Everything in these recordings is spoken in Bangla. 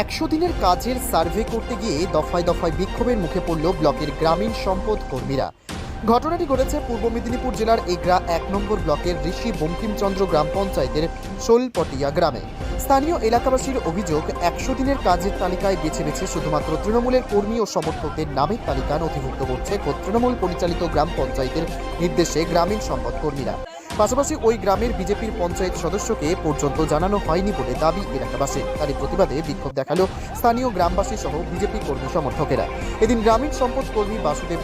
একশো দিনের কাজের সার্ভে করতে গিয়ে দফায় দফায় বিক্ষোভের মুখে পড়ল ব্লকের গ্রামীণ সম্পদ কর্মীরা। ঘটনাটি ঘটেছে পূর্ব মেদিনীপুর জেলার এগরা এক নম্বর ব্লকের ঋষি বঙ্কিমচন্দ্র গ্রাম পঞ্চায়েতের শোলপটিয়া গ্রামে। স্থানীয় এলাকাবাসীর অভিযোগ, একশো দিনের কাজের তালিকায় বেছে বেছে শুধুমাত্র তৃণমূলের কর্মী ও সমর্থকদের নামের তালিকা নথিভুক্ত করছে তৃণমূল পরিচালিত গ্রাম পঞ্চায়েতের নির্দেশে গ্রামীণ সম্পদ কর্মীরা পাশাপাশি ওই গ্রামের বিজেপির পঞ্চায়েত সদস্যকে পর্যন্ত জানানো হয়নি বলে দাবি এলাকাবাসীর তারই প্রতিবাদে বিক্ষোভ দেখাল স্থানীয় গ্রামবাসী সহ বিজেপি কর্মী সমর্থকেরা। এদিন গ্রামীণ সম্পদ কর্মী বাসুদেব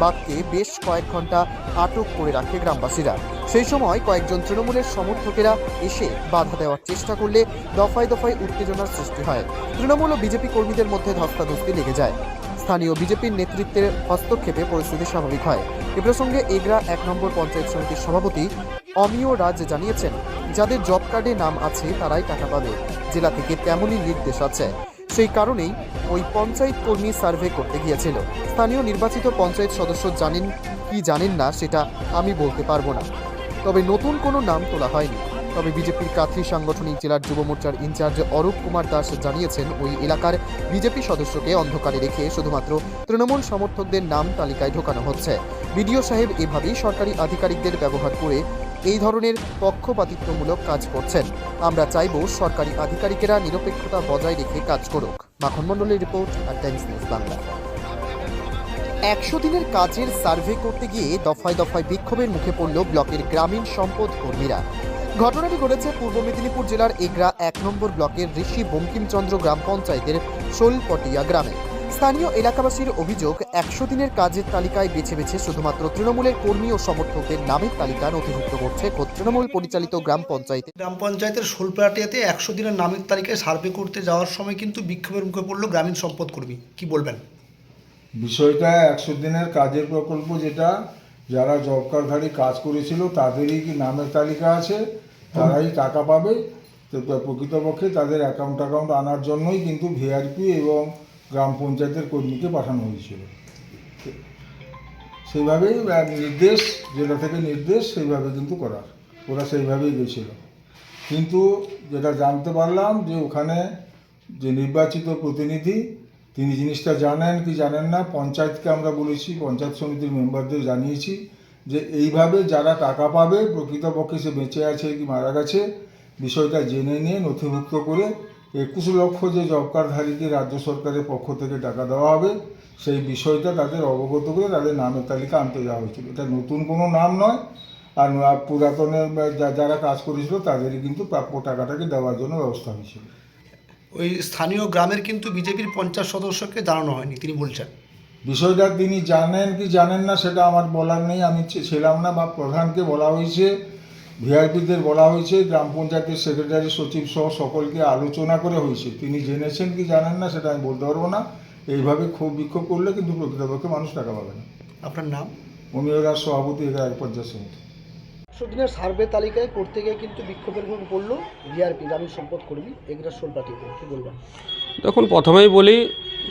বাগকে বেশ কয়েক ঘণ্টা আটক করে রাখে গ্রামবাসীরা। সেই সময় কয়েকজন তৃণমূলের সমর্থকেরা এসে বাধা দেওয়ার চেষ্টা করলে দফায় দফায় উত্তেজনার সৃষ্টি হয়। তৃণমূল ও বিজেপি কর্মীদের মধ্যে ধস্তাধস্তি লেগে যায়। স্থানীয় বিজেপির নেতৃত্বের হস্তক্ষেপে পরিস্থিতি স্বাভাবিক হয়। এ প্রসঙ্গে এগরা এক নম্বর পঞ্চায়েত সমিতির সভাপতি অমিয় রাজ জানিয়েছেন, যাদের জব কার্ডে নাম আছে তারাই টাকা পাবে। জেলা থেকে তেমনই নির্দেশ আছে। সেই কারণেই ওই পঞ্চায়েত কর্মী সার্ভে করতে গিয়েছিল। স্থানীয় নির্বাচিত পঞ্চায়েত সদস্য জানেন কি জানেন না সেটা আমি বলতে পারব না। তবে নতুন কোনো নাম তোলা হয়নি। তবে বিজেপির কাথি সাংগঠনিক জেলার যুব মোর্চার ইনচার্জ অরূপ কুমার দাস জানিয়েছেন, ওই এলাকার বিজেপি সদস্যকে অন্ধকারে রেখে শুধুমাত্র তৃণমূল সমর্থকদের নাম তালিকায় ঢোকানো হচ্ছে। বিডিও সাহেব এভাবেই সরকারি আধিকারিকদের ব্যবহার করে এই ধরনের পক্ষপাতিত্বমূলক কাজ করছেন। আমরা চাইব সরকারি আধিকারিকেরা নিরপেক্ষতা বজায় রেখে কাজ করুক। মাখন মণ্ডলের রিপোর্ট আর টাইমস নিউজ বাংলা। একশো দিনের কাজের সার্ভে করতে গিয়ে দফায় দফায় বিক্ষোভের মুখে পড়ল ব্লকের গ্রামীণ সম্পদ কর্মীরা। ঘটনাটি ঘটেছে পূর্ব মেদিনীপুর জেলার এগরা এক নম্বর ব্লকের ঋষি বঙ্কিমচন্দ্র গ্রাম পঞ্চায়েতের শোলপটিয়া গ্রামে। স্থানীয় এলাকাবাসীর অভিযোগ একশো দিনের কাজের তালিকায় বেছে বেছে শুধুমাত্র তৃণমূলের কর্মী ও সমর্থকদের নামের তালিকা নথিভুক্ত করছে তৃণমূল পরিচালিত গ্রাম পঞ্চায়েতে। গ্রাম পঞ্চায়েতের শোলপাটিয়াতে একশো দিনের নামের তালিকায় সার্ভে করতে যাওয়ার সময় কিন্তু বিক্ষোভের মুখে পড়ল গ্রামীণ সম্পদ কর্মী। কি বলবেন? বিষয়টা একশো দিনের কাজের প্রকল্প যেটা যারা জব কার্ডধারী কাজ করেছিল তাদেরই কি নামের তালিকা আছে? তারাই টাকা পাবে? তো প্রকৃতপক্ষে তাদের অ্যাকাউন্ট অ্যাকাউন্ট আনার জন্যই কিন্তু ভিআরপি এবং গ্রাম পঞ্চায়েতের কর্মীকে পাঠানো হয়েছিল। সেইভাবেই নির্দেশ, যেটা থেকে নির্দেশ, সেইভাবে কিন্তু করার ওরা সেইভাবেই গেছিল। কিন্তু যেটা জানতে পারলাম যে ওখানে যে নির্বাচিত প্রতিনিধি, তিনি জিনিসটা জানেন কি জানেন না, পঞ্চায়েতকে আমরা বলেছি, পঞ্চায়েত সমিতির মেম্বারদের জানিয়েছি যে এইভাবে যারা টাকা পাবে, প্রকৃতপক্ষে সে বেঁচে আছে কি মারা গেছে, বিষয়টা জেনে নিয়ে নথিভুক্ত করে একুশ লক্ষ যে জব কার্ডধারীকে রাজ্য সরকারের পক্ষ থেকে টাকা দেওয়া হবে সেই বিষয়টা তাদের অবগত করে তাদের নামের তালিকা আনতে যাওয়া হয়েছিল। এটা নতুন কোনো নাম নয় আর পুরাতনের যা- যারা কাজ করেছিল তাদেরই কিন্তু প্রাপ্য টাকাটাকে দেওয়ার জন্য ব্যবস্থা হয়েছিল। ওই স্থানীয় গ্রামের কিন্তু বিজেপির পঞ্চাশ সদস্যকে জানানো হয়নি তিনি বলছেন। বিষয়টা তিনি জানেন কি জানেন না সেটা আমার বলার নেই আমি ছিলাম না বা প্রধানকে বলা হয়েছে। ভিআইপিদের বলা হয়েছে গ্রাম পঞ্চায়েতের সেক্রেটারি সচিব সহ সকলকে আলোচনা করে হয়েছে। তিনি জেনেছেন কি জানেন না সেটা আমি বলতে পারব না। এইভাবে ক্ষোভ বিক্ষোভ করলে কিন্তু প্রকৃতপক্ষে মানুষ টাকা পাবে না। আপনার নাম? অমিয়রা সভাপতি এরা এক পঞ্চায়েত সমিতি একশো দিনের সার্ভে তালিকায় করতে গিয়ে কিন্তু বিক্ষোভের মুখে পড়ল ভিআরপি গ্রামীণ সম্পদ কর্মী এগুলো শোলপাটিয়াতে কি বলবেন? দেখুন প্রথমেই বলি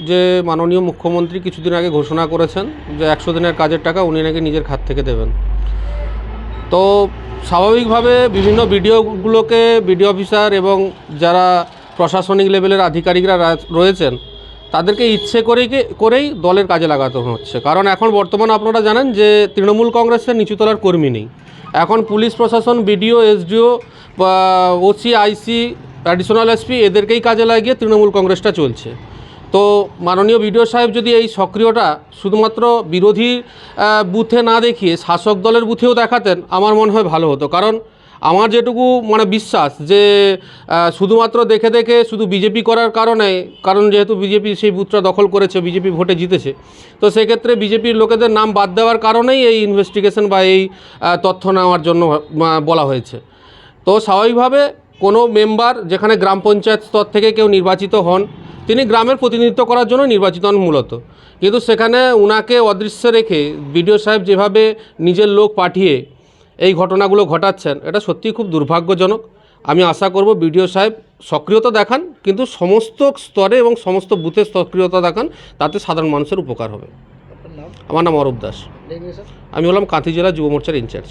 যে মাননীয় মুখ্যমন্ত্রী কিছুদিন আগে ঘোষণা করেছেন যে একশো দিনের কাজের টাকা উনি নাকি নিজের খাত থেকে দেবেন। তো স্বাভাবিকভাবে বিভিন্ন বিডিওগুলোকে বিডিও অফিসার এবং যারা প্রশাসনিক লেভেলের আধিকারিকরা রয়েছেন, তাদেরকে ইচ্ছে করেই করেই দলের কাজে লাগাতে হচ্ছে। কারণ এখন বর্তমানে আপনারা জানেন যে তৃণমূল কংগ্রেসের নিচুতলার কর্মী নেই। এখন পুলিশ প্রশাসন, BDO, SDO OC, IC, additional SP এদেরকেই কাজে লাগিয়ে তৃণমূল কংগ্রেসটা চলছে। তো মাননীয় বিডিও সাহেব যদি এই সক্রিয়তা শুধুমাত্র বিরোধী বুথে না দেখিয়ে শাসক দলের বুথেও দেখাতেন, আমার মনে হয় ভালো হতো। কারণ আমার যেটুকু মানে বিশ্বাস যে শুধুমাত্র দেখে দেখে শুধু বিজেপি করার কারণে, কারণ যেহেতু বিজেপি সেই বুথটা দখল করেছে, বিজেপি ভোটে জিতেছে, তো সেক্ষেত্রে বিজেপির লোকেদের নাম বাদ দেওয়ার কারণেই এই ইনভেস্টিগেশন বা এই তথ্য নেওয়ার জন্য বলা হয়েছে। তো স্বাভাবিকভাবে কোনো মেম্বার যেখানে গ্রাম পঞ্চায়েত স্তর থেকে কেউ নির্বাচিত হন তিনি গ্রামের প্রতিনিধিত্ব করার জন্য নির্বাচিত হন মূলত। কিন্তু সেখানে উনাকে অদৃশ্য রেখে বিডিও সাহেব যেভাবে নিজের লোক পাঠিয়ে এই ঘটনাগুলো ঘটাচ্ছেন এটা সত্যিই খুব দুর্ভাগ্যজনক। আমি আশা করব বিডিও সাহেব সক্রিয়তা দেখান কিন্তু সমস্ত স্তরে এবং সমস্ত বুথে সক্রিয়তা দেখান তাতে সাধারণ মানুষের উপকার হবে। আমার নাম অরূপ দাস। আমি হলাম কাঁথি জেলা যুব মোর্চার ইনচার্জ।